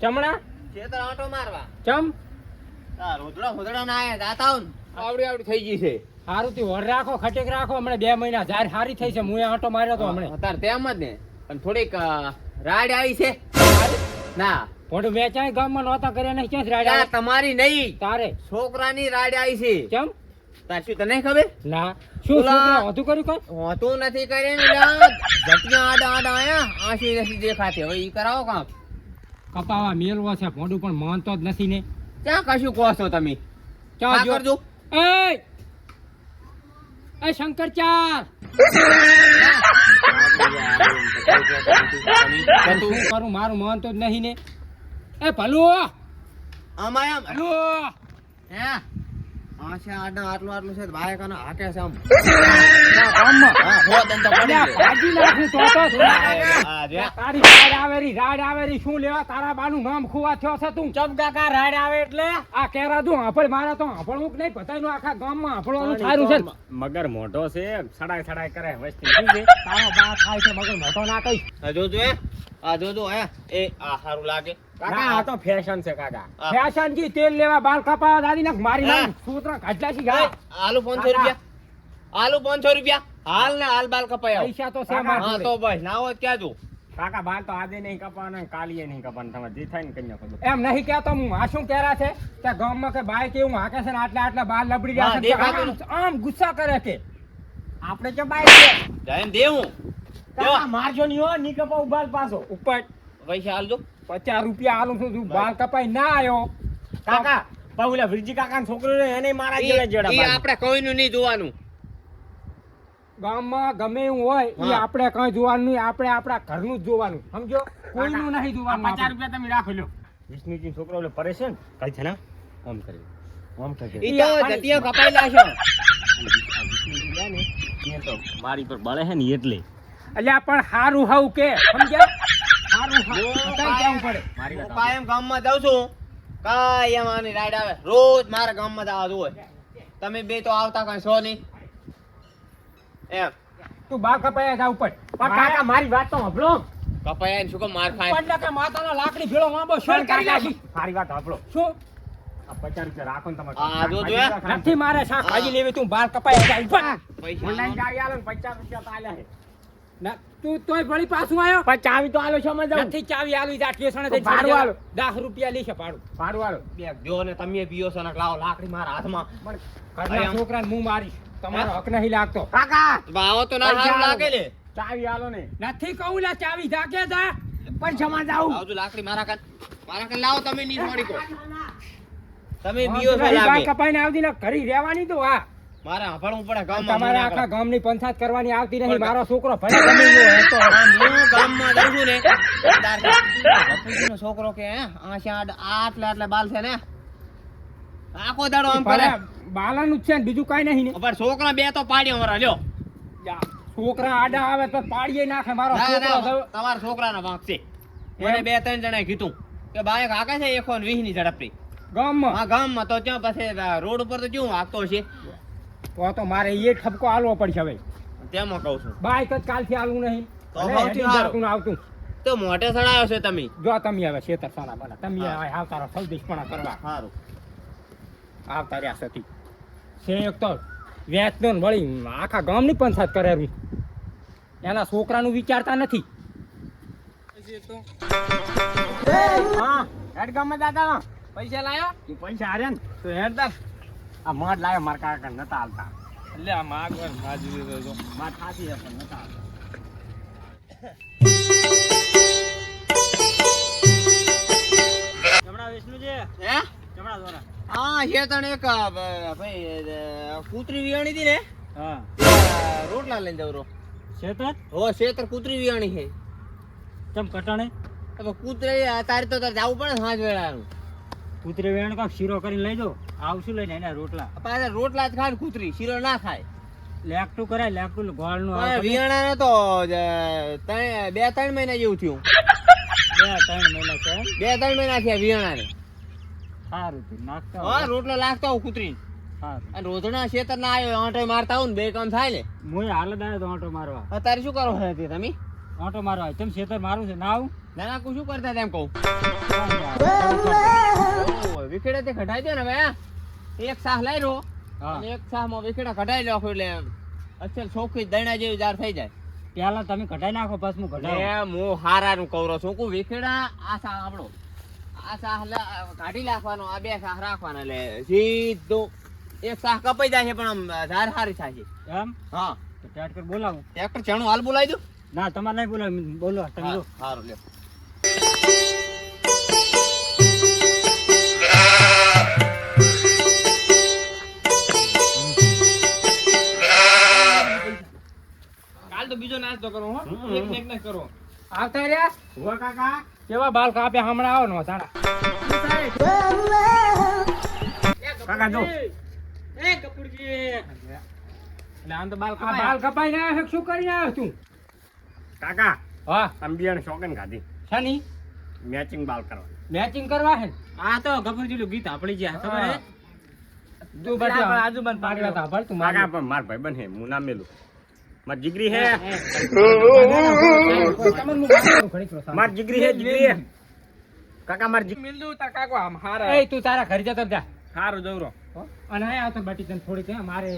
ચમણા? ખેતર આંટો મારવા. ચમ? આ રોદડા હોદડા ના આયા જાતા હું આવડી આવડી થઈ ગઈ છે. હારું થી વર રાખો ખટેક રાખો હમણાં બે મહિના જાર હારી થઈ છે. હું આંટો માર્યો તો હમણાં. અત્યારે તેમ જ ને પણ થોડીક રાડ આવી છે. ના. પણ વેચાય ગામમાં નહોતા કર્યા નહીં ક્યાં રાડ તમારી નહીં. તારે? છોકરાની રાડ આવી છે. કેમ તાર શું તને ખબર? ના. શું છોકરા વધુ કર્યું કઈ? હોતું નથી કરી ને લા. આડા આડા આયા. આંસી નથી દેખાતી. હવે ઈ કરાવો કામ. કપાવા મેલવો છે. ફોટું પણ માનતો જ નથી ને. ક્યાં કશું કહો છો તમે? ક્યાં કરજો. એ એ શંકર ચાર! કરું? મારું માનતો જ નહીં ને. એ ભલું આમાં ભલું ભલો હે? આંસે આડા આટલું આટલું છે ભાઈ કને હાકે છે આમ. ગામમાં હા હો દંતો પડી અલ્યા, નાખું તો તો આ રે. તારી રાડ આવેરી રાડ આવેરી શું લેવા? તારા બાનું નામ ખુવા થયો છે તું. ચમ કાકા રાડ આવે એટલે? આ કેરા તું હાંભળ મારા તો હાંભળવું કે નહીં બધાયનું આખા ગામમાં હાંભળવાનું સારું છે. મગર મોઢો છે સડાય સડાય કરે વસ્તી શું છે? તારો બા થાય છે મગર મોટો ના કઈ આ જોજો હે આ જોજો હે. એ આ સારું લાગે. કાકા આ તો ફેશન છે કાકા. ફેશન જી તેલ લેવા બાલ કપાવા દાદી નાખ મારી હા. નાખ. સૂત્ર કાઢલા છી ગા આલુ પાંચસો રૂપિયા. આલુ પાંચસો રૂપિયા. હાલ ને હાલ બાલ કપાયા પૈસા તો છે મારા હા તો ભાઈ ના હોય ક્યાં જો કાકા બાલ તો આજે નહીં કપાવાના ને કાલીએ નહીં કપાવાના. તમે જે થાય ને કઈ નાખો એમ નહીં કહેતો હું. આ શું કહેરા છે? કે ગામમાં કે બાય કેવું હાકે છે ને આટલા આટલા બાર લબડી રહ્યા છે આમ- ગુસ્સા કરે કે? આપણે કે બાય છે? જાય દેવું. કાકા મારજો નહીં હો ની કપા બાલ પાછો. ઉપર. પૈસા હાલજો પચાસ રૂપિયા આલું છું તું બાર કપાઈ ના આવ્યો કાકા પાઉલા વિરજી કાકા છોકરો ને એને મારા જેડા જેડા બાલ. આપણે કોઈનું નહીં જોવાનું. ગામમાં ગમે એવું હોય એ આપણે કઈ જોવાનું નહીં. આપણે આપણા ઘરનું જ જોવાનું. સમજો? કોઈનું નહીં જોવાનું પચાસ રૂપિયા તમે રાખો લ્યો. વિષ્ણુજી છોકરો એટલે પરે છે ને કઈ છે ને આમ કરી. આમ કરી. ઈ ઈ તો જટિયા કપાઈ લાશો એ તો મારી પર બળે છે ને એટલે. અલ્યા પણ હારું હાવ કે? સમજ્યા? હારું હાવ. કેવું પડે? મારી વાત કાયમ ગામમાં જાઉં છું. કાયમ આની રાઈડ આવે. રોજ મારા ગામમાં જવા જોવે તમે બે તો આવતા કઈ છો નહીં. એમ. તું બાલ કપાયા જા ઉપર. પણ કાકા મારી વાત તો સાંભળો. કપાયા શું કામ માર ખાય. પણ કે માતાનો લાકડી ભેળો વાંબો શેર કરી નાખી. મારી વાત સાંભળો. શું? આ પચાસ રૂપિયા રાખો ને તમારે. આ જો જો નથી મારે શાક ભાજી લેવી તું બાલ કપાયા જા ઉપર. પૈસા ઓનલાઈન ગાડી આલો ને પચાસ રૂપિયા તો આલ્યા છે ના, તું તોય ભળી પાછું આવ્યો પણ ચાવી તો આલો છો મને જાઉં નથી ચાવી આલવી જા ટેસણે તો ભાડું આલો. 10 રૂપિયા લેશે ભાડું. ભાડું આલો. બે જો ને તમે પીઓ છો ને લાવો લાકડી મારા હાથમાં. ઘરના આમ. છોકરાને મું મારીશ? તમારો હક નહીં લાગતો. કાકા! બાવો તો ના હાલ લાગે લે ચાવી આલો ને. નથી કહું લા ચાવી ધાકે જા. પૈસામાં જાઉં. આવજો લાકડી મારા કાન મારા કાન લાવો તમે ની છોડી કો તમે બીઓ લાગે. કપાઈને આવતી ને ઘરી રહેવાની તો હા. મારે હંભાળવું પડે ગામ તમારે આખા ગામની પંચાયત કરવાની આવતી નહીં મારો છોકરો ભલે ગમે એવો હતો હું ગામમાં જાઉં છું ને છોકરો કે આશા આટલા આટલા બાલ છે ને. આખો દાડો આમ કરે. બાલાનું છે ને બીજું કાંઈ નહીં ને. પણ છોકરા બે તો પાડ્યો મારા લ્યો. છોકરા આડા આવે તો પાડીએ નાખે મારો તમારા છોકરો તમારા છોકરાનો વાંક છે. મને બે ત્રણ જણાએ કીધું કે બાઈક હાકે છે એકો વીસની ઝડપથી. ગામમાં? આ ગામમાં તો ત્યાં પછી રોડ ઉપર તો કેવું હાકતો છે તો તો મારે એ ઠપકો આલવો પડશે હવે. તેમાં કહું છું. બાઈક જ કાલથી આલવું નહીં. તો ભલે સૌથી હેડી સારું. જાતું ને આવતું. તો મોટે સડાયો છે તમે. જો તમે હવે છેતર સાના બના. તમે આવતા રહો સૌદેશપણા કરવા. સારું આવતા રહ્યા સતી. છે એક તો વેચનો વળી આખા ગામની પંચાયત કરેલી. એના છોકરાનું વિચારતા નથી. હા હેડ ગામમાં દાદા. પૈસા લાયો? તું પૈસા હારે ને? તો હેડ આ મઢ લાયો મારા કાકા નતા હાલતા. એટલે આ માગવર માજવી દેજો વાત ખાતી છે પણ નતા હાલતા. જમણા વિષ્ણુજી હે? જમણા દ્વારા. હા શેતણ એક ભાઈ કૂતરી વિયાણી હતી ને? હા. રોટલા લઈને જવરો શેતર? હો શેતર કૂતરી વિયાણી છે. ચમ કટાણે? હવે કૂતરી તારે તો તારે જવું પડે સાંજ વેળાનું. કૂતરે વેણ કાંક શીરો કરીને લઈ જાઓ. આવશું લઈને એના રોટલા. પાછા રોટલા જ ખાય ને કૂતરી શીરો ના ખાય. લેકટું કરાય લેકટું ગોળનું આવે? વિયાણા તો બે ત્રણ મહિના જેવું થયું. બે ત્રણ મહિના છે બે ત્રણ મહિના થયા વિયાણા ને સારું થયું નાખતા હા. રોટલો લાગતો હોઉં કૂતરી હા અને રોજના ખેતર ના આવ્યો આંટો મારતા હોય ને બે કામ થાય ને હું હાલ આવ્યો તો આંટો મારવા. અત્યારે શું કરો છો તમે? ઓટો મારવા તેમ ખેતર મારું છે ના આવું ના ના શું કરતા તેમ કહું? વિખેડે તે ઘટાઈ દે ને હવે એક સાહ લઈ રો અને એક સાહમાં વિખેડા ઘટાઈ નાખો એટલે અસલ છોકરી દૈણા જેવી જાર થઈ જાય. પેલા તમે ઘટાઈ નાખો પછી હું ને હું હારાનું કવરો છું. કુ વિખેડા આ સાહ આપણો. આ સાહ કાઢી નાખવાનો આ બે સાહ રાખવાના એટલે સીધું એક સાહ કપાઈ જાય છે પણ આમ ધાર હારી થાય છે. એમ? હા. ટ્રેક્ટર બોલાવું. ટ્રેક્ટર ચણું હાલ બોલાવી દઉં. ના તમારે નહીં બોલો બોલો તમે સારું લ્યો. કાલ તો બીજો નાસ્તો કરો હો. એક ને એક ને કરો. આવતા રહ્યા? કાકા. કેવા બાલ કાપે હમણાં આવો નો તારા કાકા જો. એ કપૂરજી. એટલે આમ તો બાલ કપાય બાલ કપાઈ ના શું કરી આવ્યો તું? કાકા હા. આમ શોકન ખાધી શાની? મેચિંગ બાલ કરવા મેચિંગ કરવા હે? આ તો ગફુરજી નું ગીત આપણી જ્યાં ખબર હે? તું આજુ બન પાડ્યા. તા ભર તું કાકા મારા પણ માર ભાઈ બન હે હું ના મેલું. માર જીગરી હે. માર જીગરી હે જીગરી હે. કાકા માર જીગરી મિલદુ તા કાકો આમ હારા. એ તું તારા ઘર જતો જા. હારું જવરો. અને આ તો બટી તને થોડી કે મારે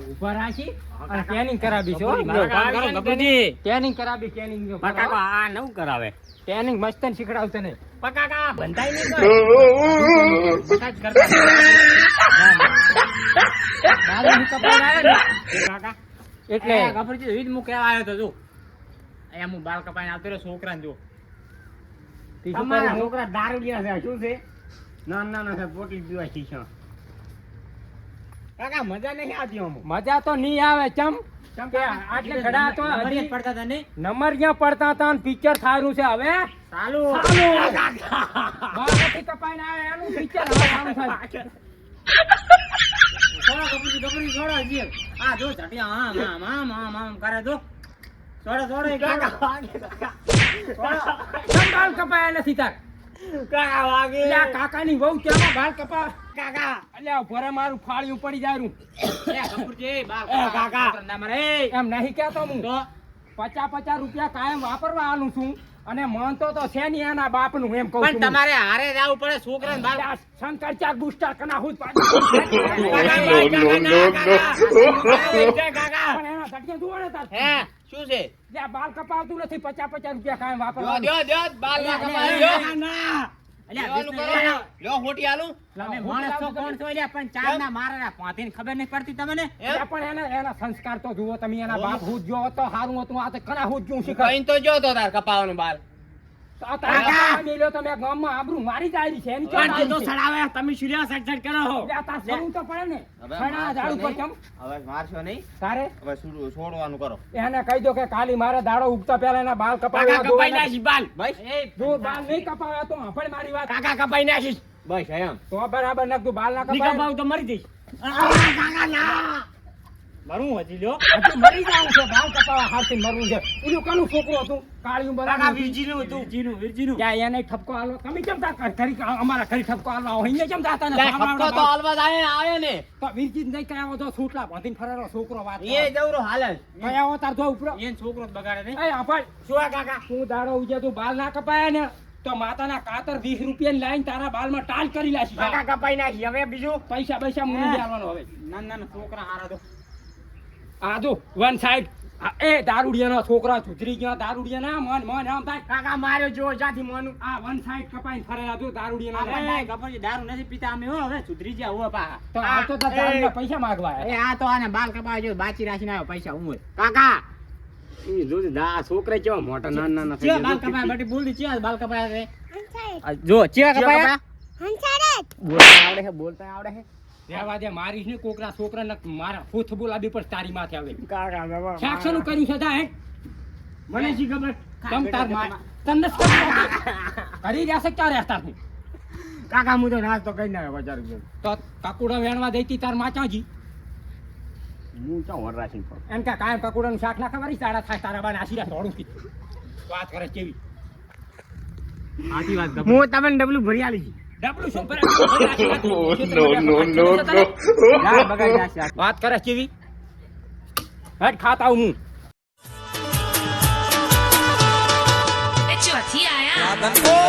ઊભા રાખી અને ટ્રેનિંગ કરાવી છે હો. મારા કાકા કરો, ગફુરજી. ટ્રેનિંગ કરાવી ટ્રેનિંગ કાકા આ નવું કરાવે. ટ્રેનિંગ મસ્ત ને શીખડાવશે નહીં જ કાકા એટલે હું કહેવા આવ્યો અહીંયા હું બાલ કપાઈને આવતો રહ્યો છોકરાને જો. તમારા? છોકરા દારૂડિયા છે શું છે? ના ના ના પોટલી પીવા શીખ્યો કાકા મજા નહીં આવતી મજા તો નહીં આવે ચમ? આટલે ઘડા તો હજી પડતા હતા નહીં નંબર ક્યાં પડતા હતા અને પિક્ચર થારું છે હવે? ચાલુ બારથી કપાઈને આવે એનું પિક્ચર હવે સારું થાય. છોડો ગફુરજી ગફુરજી છોડો હજી આ જો ચટિયા આમ આમ આમ આમ આમ કરે જો છોડો છોડો એ છોડો. કપાયા નથી તાર? કાકા વાગે. કાકાની વહુ કેમાં બાલ કપા કાકા. અલ્યા ભરે મારું ફાળિયું પડી જાય એ ગફુરજી બાલ કાકા. ના મારે. એમ નહીં કહેતો હું. તો? પચાસ પચાસ રૂપિયા કાયમ વાપરવા આલું છું અને માનતો તો છે નહીં એના બાપનું એમ કહું પણ તમારે હારે જવું પડે છોકરાને બાલ શંકર ચાક બુસ્ટર કના હું કાકા, કાકા, ના, કાકા. પણ એના ધટકે જુઓ ને તાર. હે શું છે? બાલ કપાવતું નથી પચાસ પચાસ રૂપિયા કાયમ વાપરવા બાલ કપાય, અલ્યા, દ્યો. અલ્યા, લેવાનું કરો. વિષ્ણુ, લ્યો, હોટી આલું. તમે માણસ છો કોણ છો પણ ચાર ના મારા પાંથી ખબર નહીં પડતી તમને? પણ એના એના સંસ્કાર તો જુઓ તમે એના બાપ હું જ તો સારું હતું આ તો કણા હું જ જોઉં તો જો તો તાર કપાવાનું બાલ. કાલી મારે દાડો ઉગતા પેલા એના બાલ કપાવી કપાઈ નાખી બાલ. જો બાલ નહીં કપાવ્યા તો મારી વાત. કાકા કપાઈ નાખીશ. બસ એમ. તો બરાબર નાખતું બાલ ના કપાવ કપાવું તો મરી જઈશ. મારું હજી લ્યો. હજી મરી જાવું છે. બાલ કપાવા હાથે મરવું છે. ઉલ્યો કનું છોકરો હતું? કાળિયું કાકા બરાબર વીરજીનું હતું. વીરજીનું વીરજીનું. ત્યાં એને ઠપકો આલો તમે કેમ તા ઘરી અમારા ઘરે ઠપકો આલો અહીંયા કેમ તા તને ઠપકો તો આલવા જાય આયો ને. તો વીરજી નહીં કયા તો છૂટલા બાંધીને ફરેલો છોકરો વાત એ જવરો હાલે. જ. કયા તાર જો ઉપર. એ છોકરો બગાડે નહીં. એ આફળ શું કાકા? તું દાડો ઉજે તું બાલ ના કપાયા ને તો માતાના કાતર વીસ રૂપિયા લાઈન તારા બાલમાં ટાલ કરી લાશી. કાકા કપાઈ નાખી. હવે બીજું? પૈસા પૈસા મૂકી. દેવાનો હવે. નાના નાના છોકરા હારા તો આ જો વન સાઈડ એ દારૂડિયાના છોકરા સુધરી ગયા દારૂડિયાના? મન મન આમ થાય. કાકા માર્યો જો જાથી મન. આ વન સાઈડ કપાઈને ફરેલા જો દારૂડિયાના આપણે છે દારૂ નથી પીતા અમે હો હવે સુધરી ગયા હો પા તો આ તો દારૂના પૈસા માંગવા એ આ તો આને બાલ કપાય જો બાચી રાખીને આવ્યો પૈસા ઉમર. હોય કાકા છોકરા કેવા મોટા નાના નાના ચિયા બાલ કપાય કપાયા બટી બોલ દી ચિયા બાલ કપાયા રે જો ચિયા કપાયા? બોલતા આવડે છે બોલતા આવડે છે. રહેવા દે મારીશ ને કોકના છોકરાને મારા ફૂથ બોલાવી પણ તારી માથે આવે. શાકસનું કર્યું છે તા હે. મને શી ખબર? તમ તારમાં ખબર કરી ક્યાં રહેતા તું કાકા હું તો નાસ્તો કરી નાખ્યો હજાર તો કકુડા વેણવા દેતી તાર માચાજી હું ચા વરરાશી પર એમ કે કાયમ કકુડાનું શાક ના ખબર સાડા થાય તારા બાને આશીરા થોડું કીધું. વાત કરે કેવી? વાત હું તમને ડબલું ભરી આલી વાત કરે કેવી હટ ખાતા હું ચોથી આયા